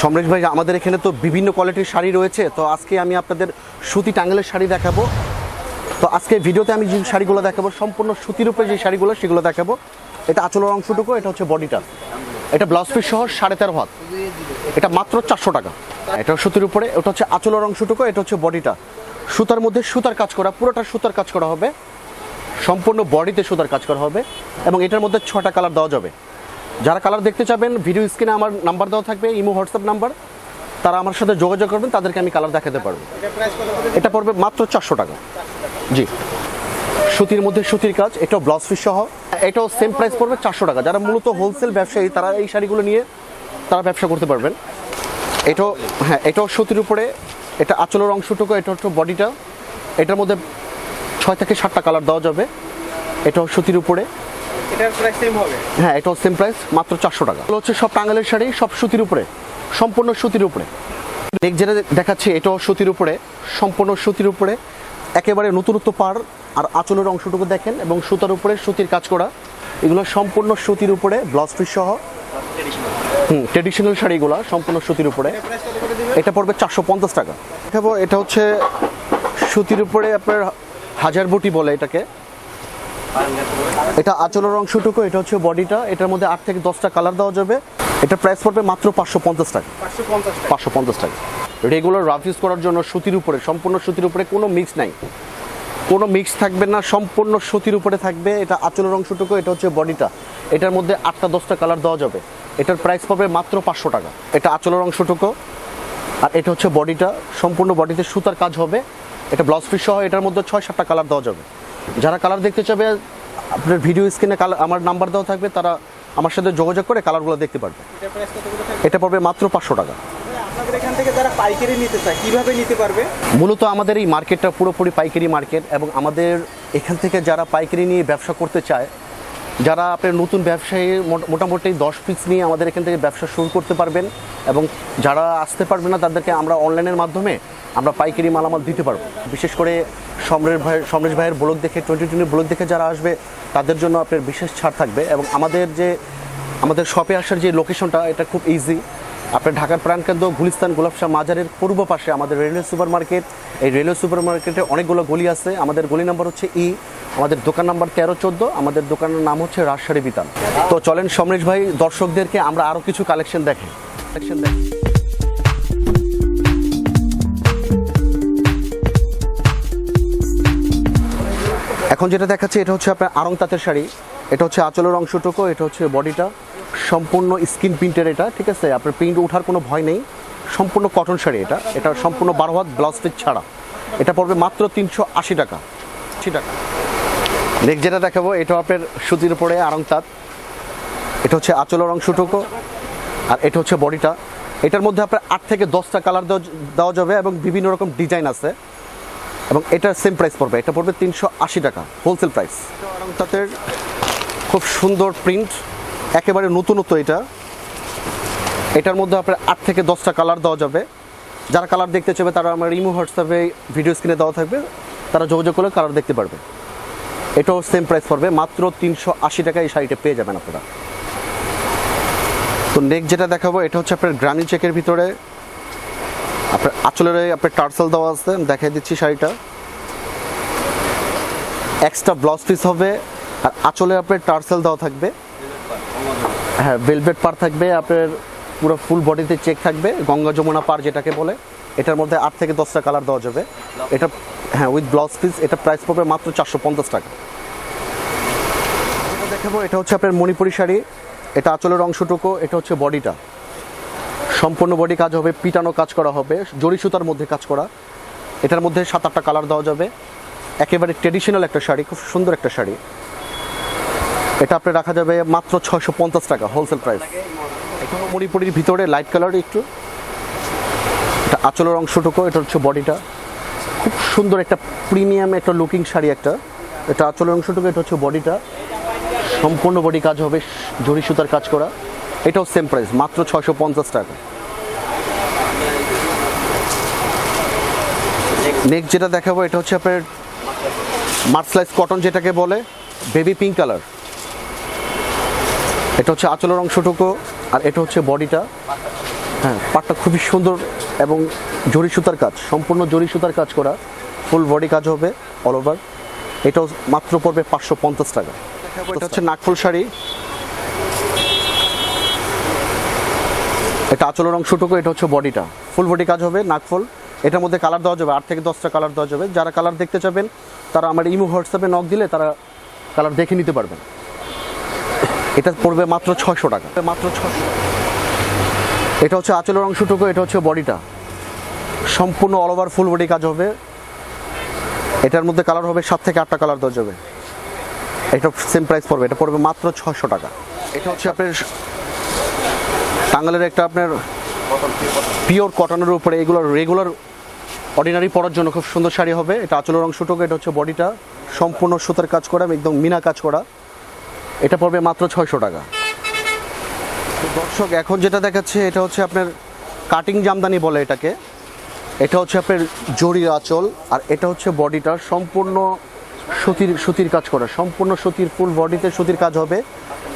সমরেশ ভাই, আমাদের এখানে তো বিভিন্ন কোয়ালিটির শাড়ি রয়েছে। তো আজকে আমি আপনাদের সুতি টাঙ্গেলের শাড়ি দেখাবো। তো আজকে ভিডিওতে আমি যে শাড়িগুলো দেখাবো, সম্পূর্ণ সুতির উপরে যে শাড়িগুলো, সেগুলো দেখাবো। এটা আঁচলের অংশটুকু, এটা হচ্ছে বডিটা। এটা ব্লাউজ পিস সহ সাড়ে তেরো হাত। এটা মাত্র চারশো টাকা। এটা সুতির উপরে ওটা হচ্ছে আঁচলের অংশটুকু, এটা হচ্ছে বডিটা। সুতার মধ্যে সুতার কাজ করা, পুরোটা সুতার কাজ করা হবে। সম্পূর্ণ বডিতে সুতার কাজ করা হবে এবং এটার মধ্যে ছটা কালার দেওয়া যাবে। যারা কালার দেখতে চাবেন ভিডিও স্ক্রিনে আমার নাম্বার দেওয়া থাকবে, ইমো হোয়াটসঅ্যাপ নাম্বার তারা আমার সাথে যোগাযোগ করবেন, তাদেরকে আমি কালার দেখাতে পারব। এটা পড়বে মাত্র চারশো টাকা। জি। সুতির মধ্যে সুতির কাজ, এটাও ব্লাউজ পিস সহ। এটাও সেম প্রাইস পড়বে চারশো টাকা। যারা মূলত হোলসেল ব্যবসায়ী, তারা এই শাড়িগুলো নিয়ে তারা ব্যবসা করতে পারবেন। এটাও হ্যাঁ এটাও সুতির উপরে। এটা আঁচলের অংশটুকু, এটা হচ্ছে বডিটা এটার মধ্যে ছয় থেকে সাতটা কালার দেওয়া যাবে। এটাও সুতির উপরে। এটার প্রাইস সেম হবে? হ্যাঁ এটাও সেম প্রাইস মাত্র চারশো টাকা। এগুলো হচ্ছে সব টাঙ্গালের শাড়ি, সব সুতির উপরে, সম্পূর্ণ সুতির উপরে। নেক্সট যেটা দেখাচ্ছি, এটাও সুতির উপরে, সম্পূর্ণ সুতির উপরে। একেবারে নতুনত্ব পার আর আঁচলের অংশটুকু দেখেন এবং সুতার উপরে সুতির কাজ করা। এগুলো সম্পূর্ণ সুতির উপরে ব্লাউজ পিস সহ। হুম ট্রেডিশনাল শাড়িগুলো, সম্পূর্ণ সুতির উপরে। এটা পড়বে চারশো পঞ্চাশ টাকা। এটা হচ্ছে সুতির উপরে আপনার হাজার বুটি বলে এটাকে। এটা আঁচলের অংশটুকু, এটা হচ্ছে বডিটা, এটার মধ্যে আট থেকে দশটা কালার দেওয়া যাবে। এটা প্রাইস পড়বে মাত্র পাঁচশো পঞ্চাশ টাকা। পাঁচশো পঞ্চাশ টাকা। রেগুলার রাফ ইউজ করার জন্য সুতির উপরে, সম্পূর্ণ সুতির উপরে কোনো মিক্স নাই। কোনো মিক্স থাকবে না, সম্পূর্ণ সুতির উপরে থাকবে। এটা আঁচলের অংশটুকু, এটা হচ্ছে বডিটা। এটার মধ্যে আটটা দশটা কালার দেওয়া যাবে। এটার প্রাইস পাবে মাত্র পাঁচশো টাকা। এটা আঁচলের অংশটুকু। আর এটা হচ্ছে বডিটা। সম্পূর্ণ বডিতে সুতার কাজ হবে। এটা ব্লাউজ পিস সহ এটার মধ্যে ছয় সাতটা কালার দেওয়া যাবে। যারা কালার দেখতে চাবে আপনার ভিডিও স্ক্রিনে কালার আমার নাম্বার দেওয়া থাকবে তারা আমার সাথে যোগাযোগ করে কালারগুলো দেখতে পারবে। এটা পড়বে মাত্র পাঁচশো টাকা। আপনাদের এখান থেকে যারা পাইকারি নিতে চায় কীভাবে নিতে পারবে? মূলত আমাদের এই মার্কেটটা পুরোপুরি পাইকারি মার্কেট এবং আমাদের এখান থেকে যারা পাইকারি নিয়ে ব্যবসা করতে চায় যারা আপনার নতুন ব্যবসায়ী, মোট- মোটামুটি দশ পিস নিয়ে আমাদের এখান থেকে ব্যবসা শুরু করতে পারবেন এবং যারা আসতে পারবে না, তাদেরকে আমরা অনলাইনের মাধ্যমে আমরা পাইকারি মালামাল দিতে পারব। বিশেষ করে সমরেশ ভাই, সমরেশ ভাইয়ের ব্লগ দেখে, টোয়েন্টি টোয়েন্টি ব্লগ দেখে যারা আসবে, তাদের জন্য আপনার বিশেষ ছাড় থাকবে এবং আমাদের যে, আমাদের শপে আসার যে লোকেশনটা এটা খুব ইজি আপনার ঢাকার প্রাণকেন্দ্র গুলিস্তান গোলাপশাহ মাজারের পূর্ব পাশে আমাদের রেলওয়ে সুপার মার্কেট এই রেলওয়ে সুপার মার্কেটে অনেকগুলো গলি আছে। আমাদের গলি নাম্বার হচ্ছে ই আমাদের দোকান নাম্বার তেরো চোদ্দ, আমাদের দোকানের নাম হচ্ছে রাজশাহী বিতান। তো চলেন সমরেশ ভাই, দর্শকদেরকে আমরা আরও কিছু কালেকশন দেখি। কালেকশন দেখি। এখন যেটা দেখাচ্ছি, এটা হচ্ছে আপনার আরং তাঁতের শাড়ি। এটা হচ্ছে আঁচলের অংশটুকু, এটা হচ্ছে বডিটা। সম্পূর্ণ স্কিন প্রিন্টের এটা, ঠিক আছে? আপনার প্রিন্ট ওঠার কোনো ভয় নেই। সম্পূর্ণ কটন শাড়ি এটা। এটা সম্পূর্ণ বারো হাত ব্লাউজ পিস ছাড়া। এটা পড়বে মাত্র তিনশো আশি টাকা। আশি টাকা। নেক্সট যেটা দেখাবো, এটা আপনার সুতির উপরে আরং তাঁত। এটা হচ্ছে আঁচলের অংশটুকু। আর এটা হচ্ছে বডিটা। এটার মধ্যে আপনার আট থেকে দশটা কালার দেওয়া যাবে এবং বিভিন্ন রকম ডিজাইন আছে। এবং এটার সেম প্রাইস পড়বে। এটা পড়বে তিনশো আশি টাকা। হোলসেল প্রাইস তাদের খুব সুন্দর প্রিন্ট। একেবারে নতুনত্ব এটা। এটার মধ্যে আপনার আট থেকে দশটা কালার দেওয়া যাবে। যারা কালার দেখতে চাবে তারা আমার ইমো হোয়াটসঅ্যাপে ভিডিও স্ক্রিনে দেওয়া থাকবে। তারা যোগাযোগ করলে কালার দেখতে পারবে। এটাও সেম প্রাইস পড়বে। মাত্র তিনশো আশি টাকা এই শাড়িটা পেয়ে যাবেন আপনারা। তো নেক্সট যেটা দেখাবো, এটা হচ্ছে আপনার গ্রানি চেকের ভিতরে। আপনার আঁচলের আপনার টার্সেল দেওয়া আছে। দেখাই দিচ্ছি শাড়িটা। এক্সট্রা ব্লাউজ পিস হবে। আর আঁচলে আপনার টার্সেল দেওয়া থাকবে। হ্যাঁ ভেলভেট পার থাকবে আপনার পুরো ফুল বডিতে চেক থাকবে, গঙ্গা যমুনা পার যেটাকে বলে, এটার মধ্যে আট থেকে দশটা কালার দেওয়া যাবে। এটা হ্যাঁ উইথ ব্লাউজ পিস এটা প্রাইস পড়বে মাত্র চারশো পঞ্চাশ টাকা। দেখাবো, এটা হচ্ছে আপনার মণিপুরি শাড়ি, এটা আঁচলের অংশটুকু, এটা হচ্ছে বডিটা সম্পূর্ণ বডি কাজ হবে, পিটানো কাজ করা হবে জরি সুতার মধ্যে কাজ করা। এটার মধ্যে সাত আটটা কালার দেওয়া যাবে। একেবারে ট্রেডিশনাল একটা শাড়ি, খুব সুন্দর একটা শাড়ি। এটা আপনি রাখা যাবে মাত্র ছয়শো পঞ্চাশ টাকা হোলসেল প্রাইস এটা মণিপুরির ভিতরে লাইট কালার একটু। এটা আঁচলের অংশটুকু, এটা হচ্ছে বডিটা খুব সুন্দর একটা প্রিমিয়াম একটা লুকিং শাড়ি একটা। এটা আঁচলের অংশটুকু, এটা হচ্ছে বডিটা সম্পূর্ণ বডি কাজ হবে, জরি সুতার কাজ করা। এটাও সেম প্রাইস মাত্র ছয়শো পঞ্চাশ টাকা। নেক্সট যেটা দেখাবো, এটা হচ্ছে আপনার মার্সলাইজ কটন যেটাকে বলে বেবি পিঙ্ক কালার এটা হচ্ছে আঁচলের অংশটুকু আর এটা হচ্ছে বডিটা। হ্যাঁ পাটটা খুবই সুন্দর এবং জরি সুতার কাজ সম্পূর্ণ জরি সুতার কাজ করা। ফুল বডি কাজ হবে অল ওভার এটাও মাত্র পড়বে পাঁচশো পঞ্চাশ টাকা। এটা হচ্ছে নাকফুল শাড়ি। এটা আঁচলের অংশটুকু এটা হচ্ছে বডিটা। ফুল বডি কাজ হবে নাকফুল এটার মধ্যে কালার দেওয়া যাবে আট থেকে দশটা কালার দেওয়া যাবে। যারা কালার দেখতে চাবেন তারা আমার ইমো হোয়াটসঅ্যাপে নক দিলে তারা কালার দেখে নিতে পারবেন। এটা পড়বে মাত্র ছয়শো টাকা। মাত্র ছশো এটা হচ্ছে আঁচলের অংশটুকু, এটা হচ্ছে বডিটা। সম্পূর্ণ অল ওভার ফুল বডি কাজ হবে। এটার মধ্যে কালার হবে সাত থেকে আটটা কালার দেওয়া যাবে। এটা সেম প্রাইস পড়বে, এটা পড়বে মাত্র ছশো টাকা। এটা হচ্ছে আপনার টাঙ্গালের একটা আপনার পিওর কটনের উপরে, এগুলো রেগুলার অর্ডিনারি পরার জন্য খুব সুন্দর শাড়ি হবে। এটা আঁচলের অংশটুকু, এটা হচ্ছে বডিটা। সম্পূর্ণ সুতার কাজ করা, একদম মিনা কাজ করা। এটা পড়বে মাত্র ছয়শো টাকা। দর্শক, এখন যেটা দেখাচ্ছে, এটা হচ্ছে আপনার কাটিং জামদানি বলে এটাকে। এটা হচ্ছে আপনার জরির আঁচল, আর এটা হচ্ছে বডিটা সম্পূর্ণ সুতির সুতির কাজ করা। সম্পূর্ণ সুতির ফুল বডিতে সুতির কাজ হবে,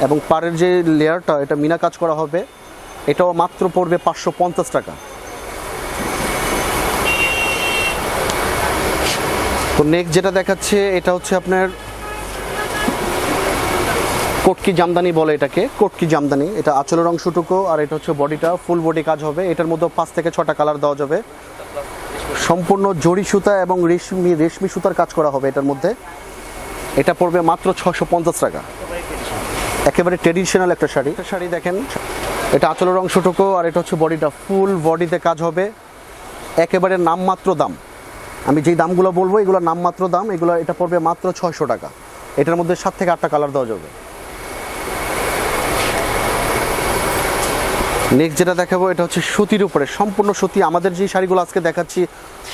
এবং পাড়ের যে লেয়ারটা, এটা মিনা কাজ করা হবে। এটাও মাত্র পড়বে পাঁচশো পঞ্চাশ টাকা। তো নেক্সট যেটা দেখাচ্ছে, এটা হচ্ছে আপনার কটকি জামদানি বলে এটাকে, কটকি জামদানি। এটা আঁচলের অংশটুকু আর এটা হচ্ছে বডিটা ফুল বডি কাজ হবে। এটার মধ্যে পাঁচ থেকে ছটা কালার দেওয়া যাবে। সম্পূর্ণ জরি সুতা এবং রেশমি রেশমি সুতার কাজ করা হবে এটার মধ্যে। এটা পড়বে মাত্র ছশো পঞ্চাশ টাকা। একেবারে ট্রেডিশনাল একটা শাড়ি। শাড়ি দেখেন, এটা আঁচলের অংশটুকু আর এটা হচ্ছে বডিটা ফুল বডিতে কাজ হবে। একেবারে নামমাত্র দাম। আমি যেই দামগুলো বলব এগুলো নামমাত্র দাম, এগুলো, এটা পড়বে মাত্র ছয়শো টাকা। এটার মধ্যে সাত থেকে আটটা কালার দেওয়া যাবে। নেক্সট যেটা দেখাবো, এটা হচ্ছে সুতির উপরে। সম্পূর্ণ সুতি, আমাদের যে শাড়িগুলো আজকে দেখাচ্ছি,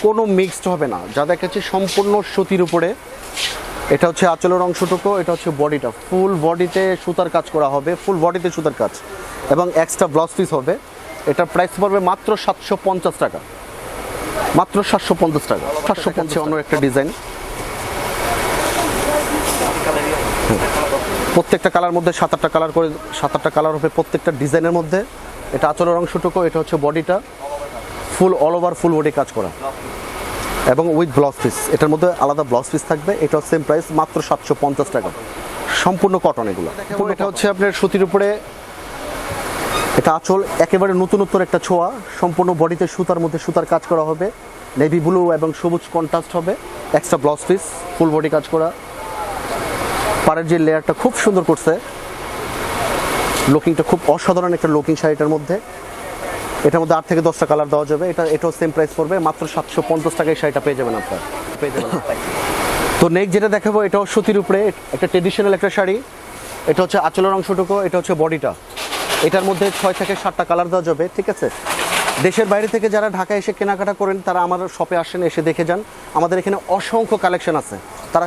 কোনো মিক্সড হবে না। যা দেখাচ্ছি সম্পূর্ণ সুতির উপরে। এটা হচ্ছে আঁচলের অংশটুকু, এটা হচ্ছে বডিটা। ফুল বডিতে সুতার কাজ করা হবে ফুল বডিতে সুতার কাজ। এবং এক্সট্রা ব্লাউজ পিস হবে। এটার প্রাইস পড়বে মাত্র সাতশো পঞ্চাশ টাকা। মাত্র সাতশো পঞ্চাশ টাকা। সাতশো পঞ্চাশ অন্য একটা ডিজাইন প্রত্যেকটা কালার মধ্যে সাত আটটা কালার করে, সাত আটটা কালার হবে প্রত্যেকটা ডিজাইনের মধ্যে। এটা আঁচলের অংশটুকু এটা হচ্ছে বডিটা। Full all over full body কাজ করা। এবং উইথ ব্লাউজ পিস এটার মধ্যে আলাদা ব্লাউজ পিস থাকবে। এটা সেম প্রাইস মাত্র সাতশো পঞ্চাশ টাকা। সম্পূর্ণ কটন এগুলো। এটা হচ্ছে আপনার সুতির উপরে। এটা আঁচল একেবারে নতুনত্বর একটা ছোঁয়া। সম্পূর্ণ বডিতে সুতার মধ্যে সুতার কাজ করা হবে। নেভি ব্লু এবং সবুজ কন্ট্রাস্ট হবে। Extra blouse piece full body কাজ করা। পাড়ের যে লেয়ারটা খুব সুন্দর করছে। লুকিংটা খুব অসাধারণ একটা লুকিং শাড়িটার মধ্যে। এটার মধ্যে আট থেকে দশটা কালার দেওয়া যাবে। এটা, এটাও সেম প্রাইস পড়বে। মাত্র সাতশো পঞ্চাশ টাকায় শাড়িটা পেয়ে যাবেন আপনার। পেয়ে যাবেন। তো নেক্সট যেটা দেখাবো, এটাও সুতির উপরে। একটা ট্রেডিশনাল একটা শাড়ি। এটা হচ্ছে আঁচলের অংশটুকু, এটা হচ্ছে বডিটা। এটার মধ্যে ছয় থেকে সাতটা কালার দেওয়া যাবে, ঠিক আছে? দেশের বাইরে থেকে যারা ঢাকায় এসে কেনাকাটা করেন, তারা আমার শপে আসেন, এসে দেখে যান। আমাদের এখানে অসংখ্য কালেকশন আছে। তারা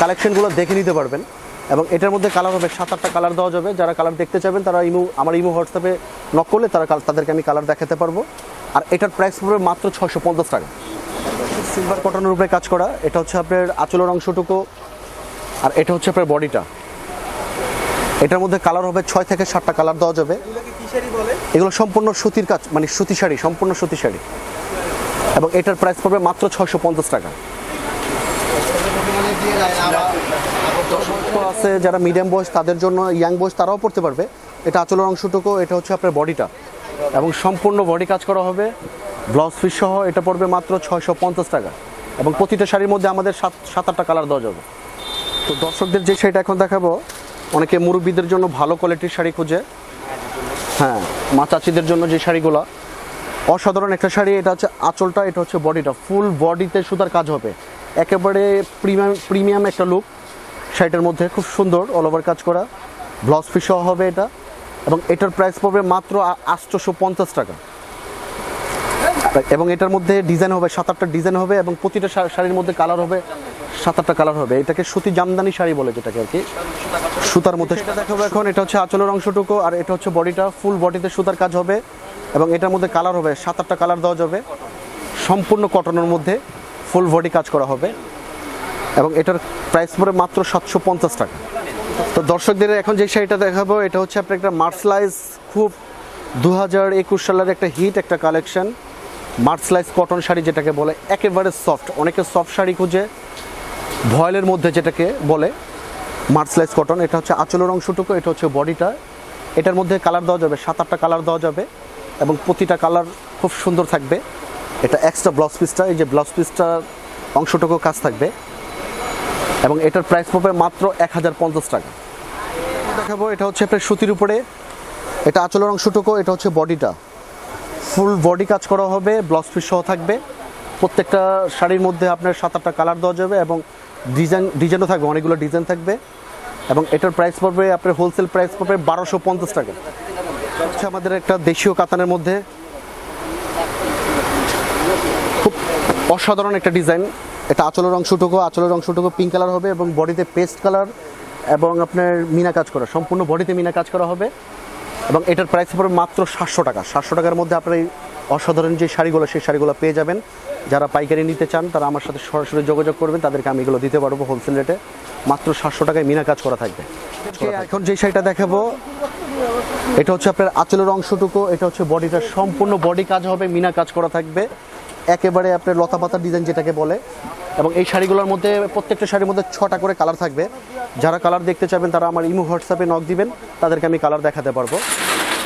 কালেকশনগুলো দেখে নিতে পারবেন। এবং এটার মধ্যে কালার হবে সাত আটটা কালার দেওয়া যাবে। যারা কালার দেখতে চাবেন তারা ইমো আমার ইমো হোয়াটসঅ্যাপে নক করলে তারা তাদেরকে আমি কালার দেখাতে পারব। আর এটার প্রাইস পড়বে মাত্র ছশো পঞ্চাশ টাকা। সিলভার কটনের উপরে কাজ করা এটা হচ্ছে আপনার আঁচলের অংশটুকু। আর এটা হচ্ছে আপনার বডিটা এটার মধ্যে কালার হবে ছয় থেকে সাতটা কালার দেওয়া যাবে। এগুলো সম্পূর্ণ সুতির কাজ মানে সুতি শাড়ি সম্পূর্ণ সুতি শাড়ি। এবং এটার প্রাইস পড়বে মাত্র ছয়শো পঞ্চাশ টাকা। আছে, যারা মিডিয়াম বয়স, তাদের জন্য ইয়াং বয়স তারাও পড়তে পারবে। এটা আঁচলের অংশটুকু, এটা হচ্ছে আপনার বডিটা এবং সম্পূর্ণ বডি কাজ করা হবে। ব্লাউজ পিস সহ এটা পড়বে মাত্র ছয়শো পঞ্চাশ টাকা। এবং প্রতিটা শাড়ির মধ্যে আমাদের সাত সাত আটটা কালার দেওয়া যাবে। তো দর্শকদের যে শাড়িটা এখন দেখাবো, অনেকে মুরব্বীদের জন্য ভালো কোয়ালিটির শাড়ি খুঁজে। হ্যাঁ মা চাচিদের জন্য যে শাড়িগুলো। অসাধারণ একটা শাড়ি, এটা হচ্ছে আঁচলটা, এটা হচ্ছে বডিটা ফুল বডিতে সুতার কাজ হবে। একেবারে প্রিমিয়াম প্রিমিয়াম একটা লুক শাড়িটার মধ্যে খুব সুন্দর অল ওভার কাজ করা। ব্লাউজ পিস হবে এটা। এবং এটার প্রাইস পড়বে মাত্র আটশোশো পঞ্চাশ টাকা। এবং এটার মধ্যে ডিজাইন হবে সাত আটটা ডিজাইন হবে এবং প্রতিটা শাড়ির মধ্যে কালার হবে সাত আটটা কালার হবে। এটাকে সুতি জামদানি শাড়ি বলে যেটাকে আর কি। সুতার মধ্যে সেটা দেখাবো এখন। এটা হচ্ছে আঁচলের অংশটুকু আর এটা হচ্ছে বডিটা ফুল বডিতে সুতার কাজ হবে এবং এটার মধ্যে কালার হবে সাত আটটা কালার দেওয়া যাবে। সম্পূর্ণ কটনের মধ্যে ফুল বডি কাজ করা হবে। এবং এটার প্রাইস পড়ে মাত্র সাতশো পঞ্চাশ টাকা। তো দর্শকদের এখন যে শাড়িটা দেখাবো, এটা হচ্ছে আপনার একটা মার্শালাইজ খুব দু হাজার একুশ সালের একটা হিট একটা কালেকশন মার্সলাইজ কটন শাড়ি যেটাকে বলে, একেবারে সফট অনেকে সফট শাড়ি খুঁজে, ভয়েলের মধ্যে যেটাকে বলে মার্সলাইজ কটন এটা হচ্ছে আঁচলের অংশটুকু, এটা হচ্ছে বডিটা। এটার মধ্যে কালার দেওয়া যাবে, সাত আটটা কালার দেওয়া যাবে এবং প্রতিটা কালার খুব সুন্দর থাকবে। এটা এক্সট্রা ব্লাউজ পিসটা এই যে ব্লাউজ পিসটার অংশটুকু কাজ থাকবে। এবং এটার প্রাইস পড়বে মাত্র এক হাজার পঞ্চাশ টাকা। দেখাবো, এটা হচ্ছে একটা সুতির উপরে। এটা আঁচলের অংশটুকু, এটা হচ্ছে বডিটা ফুল বডি কাজ করা হবে ব্লাউজ পিস সহ থাকবে। প্রত্যেকটা শাড়ির মধ্যে আপনার সাত আটটা কালার দেওয়া যাবে এবং ডিজাইন ডিজাইনও থাকবে, অনেকগুলো ডিজাইন থাকবে। এবং এটার প্রাইস পড়বে, আপনার হোলসেল প্রাইস পড়বে বারোশো পঞ্চাশ টাকা। হচ্ছে আমাদের একটা দেশীয় কাতানের মধ্যে। খুব অসাধারণ একটা ডিজাইন এটা আঁচলের অংশটুকু আঁচলের অংশটুকু পিঙ্ক কালার হবে এবং বডিতে পেস্ট কালার এবং আপনার মিনা কাজ করা সম্পূর্ণ বডিতে মিনা কাজ করা হবে এবং এটার প্রাইস পড়বে মাত্র সাতশো টাকা। সাতশো টাকার মধ্যে আপনার এই অসাধারণ যে শাড়িগুলো সেই শাড়িগুলো পেয়ে যাবেন। যারা পাইকারি নিতে চান তারা আমার সাথে সরাসরি যোগাযোগ করবেন তাদেরকে আমি এগুলো দিতে পারব হোলসেল রেটে মাত্র সাতশো টাকায় মিনা কাজ করা থাকবে। এখন যে শাড়িটা দেখাবো এটা হচ্ছে আপনার আঁচলের অংশটুকু এটা হচ্ছে বডিটা সম্পূর্ণ বডি কাজ হবে মিনা কাজ করা থাকবে। একেবারে আপনার লতা পাতার ডিজাইন যেটাকে বলে। এবং এই শাড়িগুলোর মধ্যে প্রত্যেকটা শাড়ির মধ্যে ছটা করে কালার থাকবে। যারা কালার দেখতে চাবেন তারা আমার ইমো হোয়াটসঅ্যাপে নক দিবেন তাদেরকে আমি কালার দেখাতে পারব।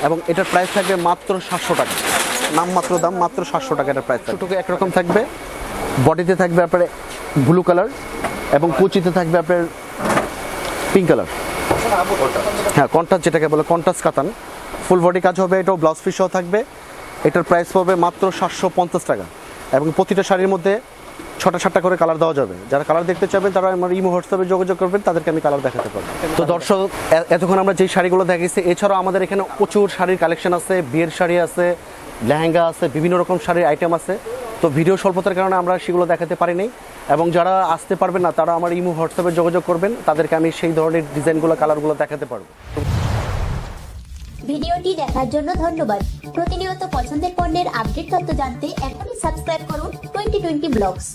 এবং এটার প্রাইস থাকবে মাত্র সাতশো টাকা। নাম মাত্র দাম মাত্র সাতশো টাকা এটার প্রাইস ছোটকে একরকম থাকবে। বডিতে থাকবে আপনার ব্লু কালার এবং কুচিতে থাকবে আপনার পিঙ্ক কালার হ্যাঁ কন্টাস যেটাকে বলে কন্টাস কাতান। ফুল বডি কাজ হবে, এটাও ব্লাউজ পিস সহ থাকবে। এটার প্রাইস পড়বে মাত্র সাতশো পঞ্চাশ টাকা। এবং প্রতিটা শাড়ির মধ্যে ছটা সাতটা করে কালার দেওয়া যাবে। যারা কালার দেখতে চাবেন, তারা আমার ইমো হোয়াটসঅ্যাপে যোগাযোগ করবেন, তাদেরকে আমি কালার দেখাতে পারব। তো দর্শক এতক্ষণ আমরা যেই শাড়িগুলো দেখাইছি, এছাড়াও আমাদের এখানে প্রচুর শাড়ির কালেকশন আছে, বিয়ের শাড়ি আছে, লেহেঙ্গা আছে, বিভিন্ন রকম শাড়ির আইটেম আছে। তো ভিডিও স্বল্পতার কারণে আমরা সেগুলো দেখাতে পারিনি এবং যারা আসতে পারবেন না, তারা আমার ইমো, হোয়াটসঅ্যাপে যোগাযোগ করবেন। তাদেরকে আমি সেই ধরনের ডিজাইনগুলো, কালারগুলো দেখাতে পারব। ভিডিওটি দেখার জন্য ধন্যবাদ। প্রতিনিয়ত পছন্দের পণ্যের আপডেট তথ্য জানতে এখনই সাবস্ক্রাইব করুন টোয়েন্টি টোয়েন্টি ব্লগস।